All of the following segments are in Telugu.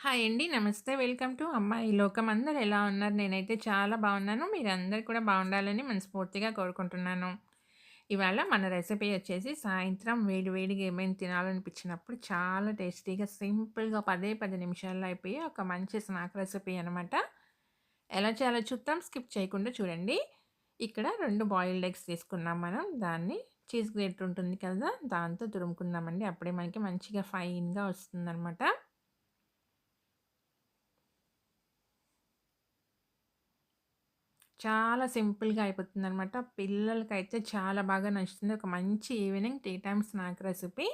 హాయ్ అండి. నమస్తే. వెల్కమ్ టు అమ్మాయి లోకం. అందరు ఎలా ఉన్నారు? నేనైతే చాలా బాగున్నాను. మీరందరూ కూడా బాగుండాలని మనస్ఫూర్తిగా కోరుకుంటున్నాను. ఇవాళ మన రెసిపీ వచ్చేసి సాయంత్రం వేడి వేడిగా ఏమైనా తినాలనిపించినప్పుడు చాలా టేస్టీగా సింపుల్‌గా పదే పది నిమిషాల్లో అయిపోయి ఒక మంచి స్నాక్ రెసిపీ అనమాట. ఎలా చేయాలో చూద్దాం. స్కిప్ చేయకుండా చూడండి. ఇక్కడ రెండు బాయిల్డ్ ఎగ్స్ తీసుకున్నాం మనం. దాన్ని చీజ్ గ్రేటర్ ఉంటుంది కదా! దాంతో తురుముకుందామండి. అప్పుడే మనకి మంచిగా ఫైన్‌గా వస్తుందనమాట. చాలా సింపుల్‌గా అయిపోతుంది అయిపోతుందనమాట. పిల్లలకైతే చాలా బాగా నచ్చుతుంది. ఒక మంచి evening tea time snack recipe.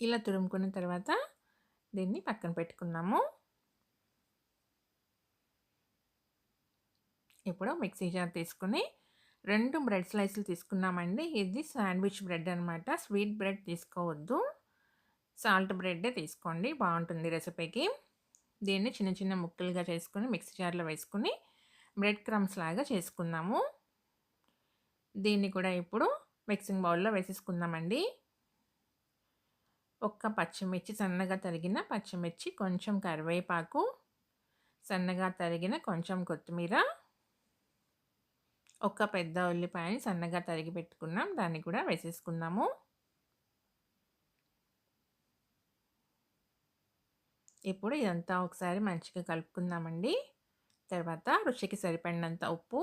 ఇలా తురుముకున్న తర్వాత దీన్ని పక్కన పెట్టుకున్నాము. ఇప్పుడు మిక్సీ జార్ తీసుకొని రెండు బ్రెడ్ స్లైసులు తీసుకున్నామండి. ఇది శాండ్విచ్ బ్రెడ్ అనమాట. స్వీట్ బ్రెడ్ తీసుకోవద్దు. సాల్ట్ బ్రెడ్డే తీసుకోండి. బాగుంటుంది రెసిపీకి. దీన్ని చిన్న చిన్న ముక్కలుగా చేసుకుని మిక్సీ జార్‌లో వేసుకొని బ్రెడ్ క్రమ్స్ లాగా చేసుకుందాము. దీన్ని కూడా ఇప్పుడు మిక్సింగ్ బౌల్‌లో వేసేసుకుందామండి. ఒక్క పచ్చిమిర్చి సన్నగా తరిగిన పచ్చిమిర్చి, కొంచెం కరివేపాకు, సన్నగా తరిగిన కొంచెం కొత్తిమీర, ఒక పెద్ద ఉల్లిపాయని సన్నగా తరిగి పెట్టుకున్నాం. దాన్ని కూడా వేసేసుకుందాము. ఇప్పుడు ఇదంతా ఒకసారి మంచిగా కలుపుకుందామండి. తర్వాత రుచికి సరిపడినంత ఉప్పు.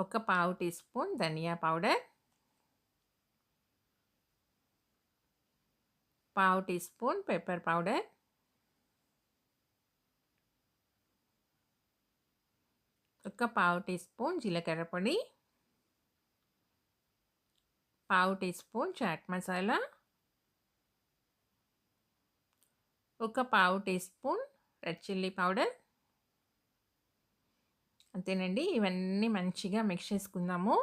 ఒక పావు టీ స్పూన్ ధనియా పౌడర్. పావు టీ స్పూన్ పెప్పర్ పౌడర్. ఒక పావు టీ స్పూన్ జీలకర్ర పొడి. పావు టీ స్పూన్ చాట్ మసాలా. ఒక పావు tea spoon red chilli powder. అంతేనండి. ఇవన్నీ మంచిగా మిక్స్ చేసుకుందాము.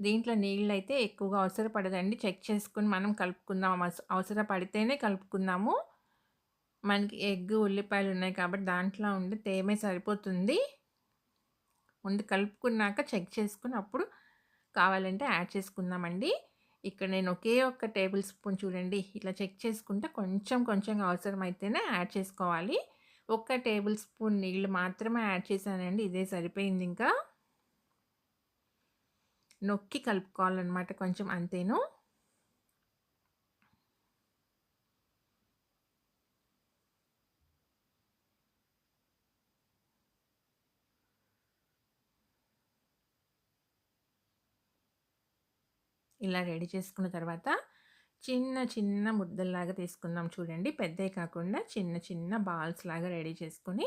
దీంట్లో నీళ్ళు అయితే ఎక్కువగా అవసరపడదండి. చెక్ చేసుకుని మనం కలుపుకుందాం. అవసరపడితేనే కలుపుకుందాము. మనకి ఎగ్, ఉల్లిపాయలు ఉన్నాయి కాబట్టి దాంట్లో ఉండే తేమే సరిపోతుంది. ముందు కలుపుకున్నాక చెక్ చేసుకుని అప్పుడు కావాలంటే యాడ్ చేసుకుందామండి. ఇక్కడ నేను ఒకే ఒక్క టేబుల్ స్పూన్ చూడండి ఇట్లా చెక్ చేసుకుంటే కొంచెం కొంచెంగా అవసరమైతేనే యాడ్ చేసుకోవాలి. ఒక్క టేబుల్ స్పూన్ నీళ్ళు మాత్రమే యాడ్ చేశానండి. ఇదే సరిపోయింది ఇంకా. నొక్కి కలుపుకోవాలన్నమాట కొంచెం అంతేను. ఇలా రెడీ చేసుకున్న తర్వాత చిన్న చిన్న ముద్దల్లాగా తీసుకుందాం చూడండి. పెద్దవి కాకుండా చిన్న చిన్న బాల్స్ లాగా రెడీ చేసుకొని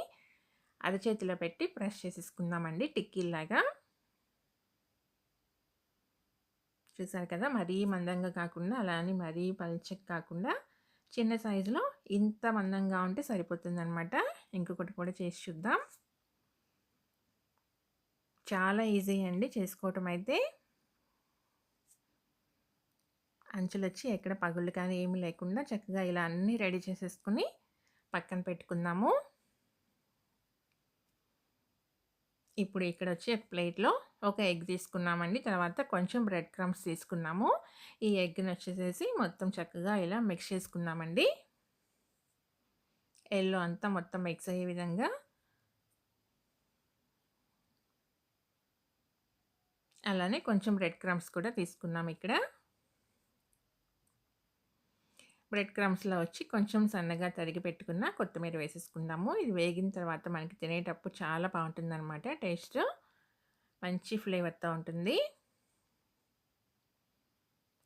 అరచేతిలో పెట్టి ప్రెస్ చేసేసుకుందామండి టిక్కీల్లాగా. చూసారు కదా! మరీ మందంగా కాకుండా అలా అని మరీ పల్చగా కాకుండా చిన్న సైజులో ఇంత మందంగా ఉంటే సరిపోతుందనమాట. ఇంకొకటి కూడా చేసి చూద్దాం. చాలా ఈజీ అండి చేసుకోవటం అయితే. అంచులొచ్చి ఎక్కడ పగుళ్ళు కానీ ఏమి లేకుండా చక్కగా ఇలా అన్నీ రెడీ చేసేసుకొని పక్కన పెట్టుకుందాము. ఇప్పుడు ఇక్కడ వచ్చి ప్లేట్‌లో ఒక ఎగ్ తీసుకున్నామండి. తర్వాత కొంచెం బ్రెడ్ క్రమ్స్ తీసుకున్నాము. ఈ ఎగ్‌ని వచ్చేసేసి మొత్తం చక్కగా ఇలా మిక్స్ చేసుకున్నామండి ఎల్లో అంతా మొత్తం మిక్స్ అయ్యే విధంగా అలానే కొంచెం బ్రెడ్ క్రమ్స్ కూడా తీసుకున్నాం ఇక్కడ. బ్రెడ్ క్రమ్స్‌లో వచ్చి కొంచెం సన్నగా తరిగి పెట్టుకున్న కొత్తిమీర వేసేసుకుందాము. ఇది వేగిన తర్వాత మనకి తినేటప్పుడు చాలా బాగుంటుందన్నమాట టేస్ట్. మంచి ఫ్లేవర్‌తో ఉంటుంది.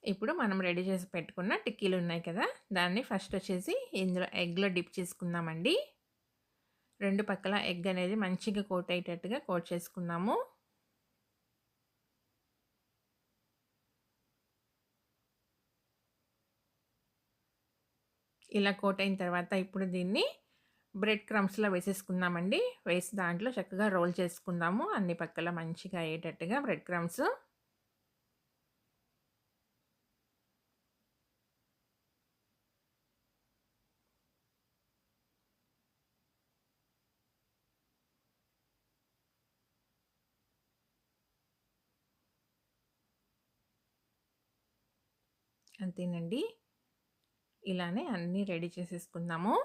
ఇప్పుడు మనం రెడీ చేసి పెట్టుకున్న టిక్కీలు ఉన్నాయి కదా! దాన్ని ఫస్ట్ వచ్చేసి ఇందులో ఎగ్‌లో డిప్ చేసుకుందామండి. రెండు పక్కల ఎగ్ అనేది మంచిగా కోట్ అయ్యేటట్టుగా కోట్ చేసుకుందాము. ఇలా కోట్ అయిన తర్వాత ఇప్పుడు దీన్ని బ్రెడ్ క్రమ్స్‌లో వేసేసుకుందామండి. వేసి దాంట్లో చక్కగా రోల్ చేసుకుందాము. అన్ని పక్కల మంచిగా అయ్యేటట్టుగా బ్రెడ్ క్రమ్స్. అంతేనండి ఇలానే అన్నీ రెడీ చేసేసుకుందాము.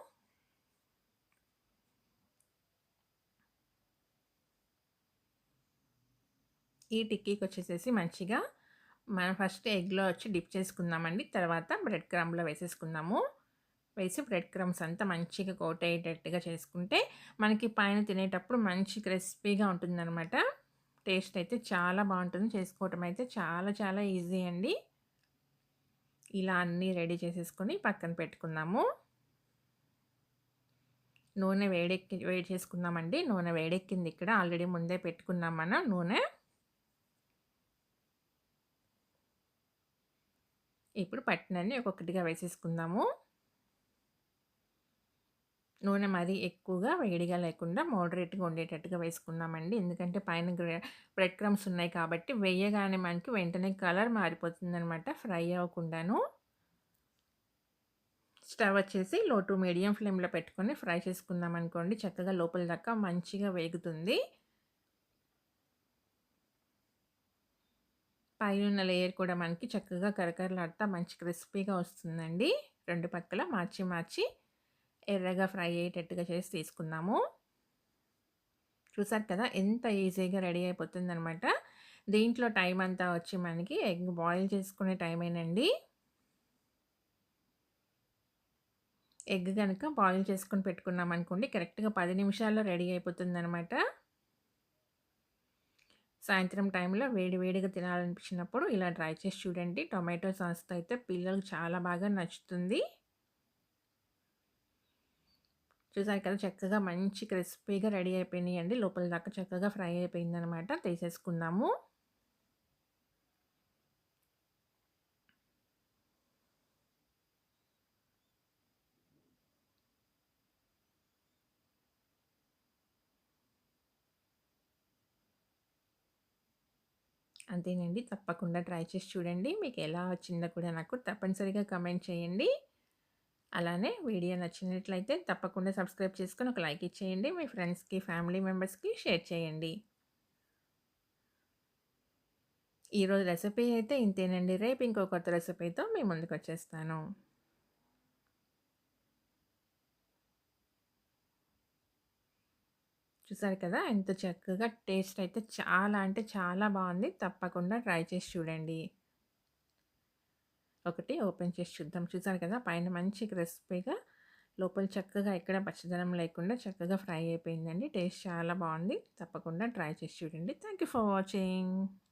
ఈ టిక్కీకి వచ్చేసేసి మంచిగా మనం ఫస్ట్ ఎగ్లో వచ్చి డిప్ చేసుకుందామండి. తర్వాత బ్రెడ్ క్రమ్లో వేసేసుకుందాము. వేసి బ్రెడ్ క్రమ్స్ అంతా మంచిగా కోట్ అయ్యేటట్టుగా చేసుకుంటే మనకి పైన తినేటప్పుడు మంచి క్రిస్పీగా ఉంటుందన్నమాట. టేస్ట్ అయితే చాలా బాగుంటుంది. చేసుకోవటం అయితే చాలా చాలా ఈజీ అండి. ఇలా అన్నీ రెడీ చేసేసుకొని పక్కన పెట్టుకుందాము. నూనె వేడెక్కి వేడి చేసుకుందామండి. నూనె వేడెక్కింది ఇక్కడ. ఆల్రెడీ ముందే పెట్టుకున్నాం మనం నూనె. ఇప్పుడు పట్టినన్ని ఒక్కొక్కటిగా వేసేసుకుందాము. నూనె మరీ ఎక్కువగా వేడిగా లేకుండా మోడరేట్గా ఉండేటట్టుగా వేసుకున్నామండి ఎందుకంటే పైన బ్రెడ్ క్రమ్స్ ఉన్నాయి కాబట్టి వేయగానే మనకి వెంటనే కలర్ మారిపోతుందనమాట ఫ్రై అవ్వకుండాను. స్టవ్ వచ్చేసి లో టు మీడియం ఫ్లేమ్లో పెట్టుకొని ఫ్రై చేసుకుందాం అనుకోండి. చక్కగా లోపల దాకా మంచిగా వేగుతుంది. పైన లేయర్ కూడా మనకి చక్కగా కరకరలాడుతా మంచి క్రిస్పీగా వస్తుందండి. రెండు పక్కల మార్చి మార్చి ఎర్రగా ఫ్రై అయ్యేటట్టుగా చేసి తీసుకుందాము. చూసారు కదా ఎంత ఈజీగా రెడీ అయిపోతుందనమాట దీంట్లో టైం అంతా వచ్చి మనకి ఎగ్ బాయిల్ చేసుకునే టైమేనండి ఎగ్ కనుక బాయిల్ చేసుకొని పెట్టుకున్నాం అనుకోండి కరెక్ట్గా పది నిమిషాల్లో రెడీ అయిపోతుందనమాట సాయంత్రం టైంలో వేడి వేడిగా తినాలనిపించినప్పుడు ఇలా ట్రై చేసి చూడండి. టొమాటో సాస్తో అయితే పిల్లలకు చాలా బాగా నచ్చుతుంది. చూసారు కదా చక్కగా మంచి క్రిస్పీగా రెడీ అయిపోయినాయి అండి లోపల దాకా చక్కగా ఫ్రై అయిపోయింది అనమాట తీసేసుకుందాము. అంతేనండి. తప్పకుండా ట్రై చేసి చూడండి. మీకు ఎలా వచ్చిందో కూడా నాకు తప్పనిసరిగా కమెంట్ చేయండి. అలానే వీడియో నచ్చినట్లయితే తప్పకుండా సబ్స్క్రైబ్ చేసుకొని ఒక లైక్ ఇచ్చేయండి. మీ ఫ్రెండ్స్కి ఫ్యామిలీ మెంబర్స్కి షేర్ చేయండి. ఈరోజు రెసిపీ అయితే ఇంతేనండి. రేపు ఇంకో కొత్త రెసిపీతో మీ ముందుకు వచ్చేస్తాను. చూసారు కదా? ఎంత చక్కగా టేస్ట్ అయితే చాలా అంటే చాలా బాగుంది. తప్పకుండా ట్రై చేసి చూడండి. ఒకటి ఓపెన్ చేసి చూద్దాం. చూసారు కదా పైన మంచి క్రిస్పీగా లోపల చక్కగా ఎక్కడ పచ్చదనం లేకుండా చక్కగా ఫ్రై అయిపోయిందండి. టేస్ట్ చాలా బాగుంది. తప్పకుండా ట్రై చేసి చూడండి. Thank you for watching.